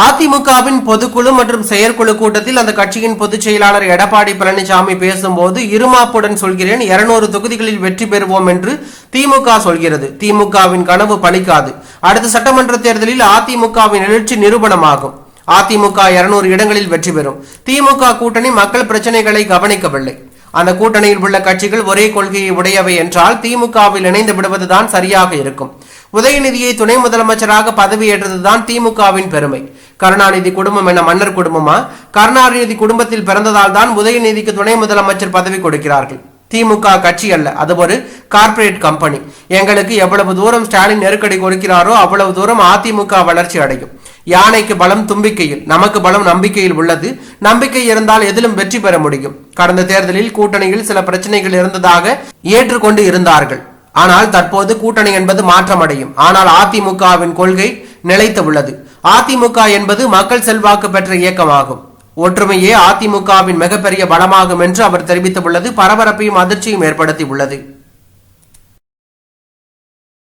அதிமுகவின் பொதுக்குழு மற்றும் செயற்குழு கூட்டத்தில் அந்த கட்சியின் பொதுச் செயலாளர் எடப்பாடி பழனிசாமி பேசும்போது இருமாப்புடன் சொல்கிறேன் இருநூறு தொகுதிகளில் வெற்றி பெறுவோம் என்று திமுக சொல்கிறது. திமுகவின் கனவு பலிக்காது. அடுத்த சட்டமன்ற தேர்தலில் அதிமுகவின் எழுச்சி நிரூபணமாகும். அதிமுக இருநூறு இடங்களில் வெற்றி பெறும். திமுக கூட்டணி மக்கள் பிரச்சனைகளை கவனிக்கவில்லை. அந்த கூட்டணியில் உள்ள கட்சிகள் ஒரே கொள்கையை உடையவை என்றால் திமுகவில் இணைந்து விடுவதுதான் சரியாக இருக்கும். உதயநிதியை துணை முதலமைச்சராக பதவியேற்றதுதான் திமுகவின் பெருமை. கருணாநிதி குடும்பம் என மன்னர் குடும்பமா? கருணாநிதி குடும்பத்தில் பிறந்ததால் தான் உதயநிதிக்கு துணை முதலமைச்சர் பதவி கொடுக்கிறார்கள். திமுக கட்சி அல்ல அது ஒரு கார்ப்பரேட் கம்பெனி. எங்களுக்கு எவ்வளவு தூரம் ஸ்டாலின் நெருக்கடி கொடுக்கிறாரோ அவ்வளவு தூரம் அதிமுக வளர்ச்சி அடையும். யானைக்கு பலம் தும்பிக்கையில் நமக்கு பலம் நம்பிக்கையில் உள்ளது. நம்பிக்கை இருந்தால் எதிலும் வெற்றி பெற முடியும். கடந்த தேர்தலில் கூட்டணியில் சில பிரச்சனைகள் இருந்ததாக ஏற்றுக்கொண்டு இருந்தார்கள். ஆனால் தற்போது கூட்டணி என்பது மாற்றமடையும். ஆனால் அதிமுகவின் கொள்கை நிலைத்து உள்ளது அதிமுக என்பது மக்கள் செல்வாக்கு பெற்ற இயக்கமாகும். ஒற்றுமையே அதிமுகவின் மிகப்பெரிய பலமாகும் என்று அவர் தெரிவித்துள்ளது. பரபரப்பையும் அதிர்ச்சியும் ஏற்படுத்தி உள்ளது